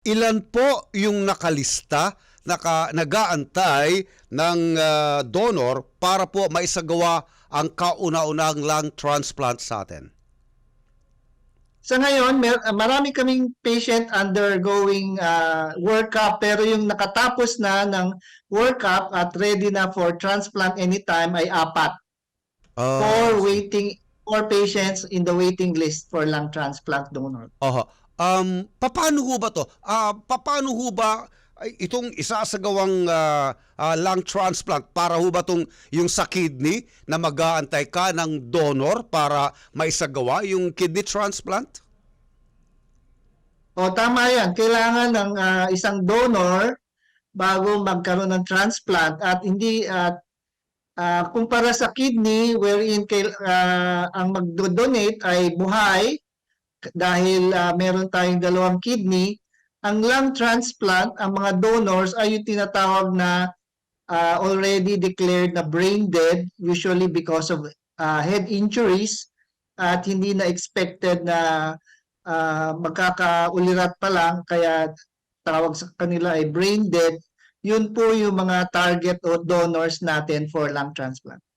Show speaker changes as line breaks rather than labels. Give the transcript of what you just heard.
Ilan po yung nakalista, naka, nagaantay ng ah, donor para po maisagawa ang kauna-unang lung transplant sa atin?
Sa ngayon, marami kaming patient undergoing uh, workup pero yung nakatapos na ng workup at ready na for transplant anytime ay apat.
Ah,
Four waiting, four patients in the waiting list for lung transplant donor.
Aha. Um, paano ho ba to? Ah, paano ho ba itong isasagawang ah, ah, lung transplant para ho ba tong yung sa kidney na mag-aantay ka ng donor para maisagawa yung kidney transplant?
O tama yan, kailangan ng ah, isang donor bago magkaroon ng transplant at hindi at ah, kumpara sa kidney wherein ah, ang magdo-donate ay buhay dahil ah, meron tayong dalawang kidney, ang lung transplant, ang mga donors ay yung tinatawag na ah, already declared na brain dead usually because of ah, head injuries at hindi na expected na ah, magkakaulirat pa lang kaya tawag sa kanila ay brain dead. Yun po yung mga target o donors natin for lung transplant.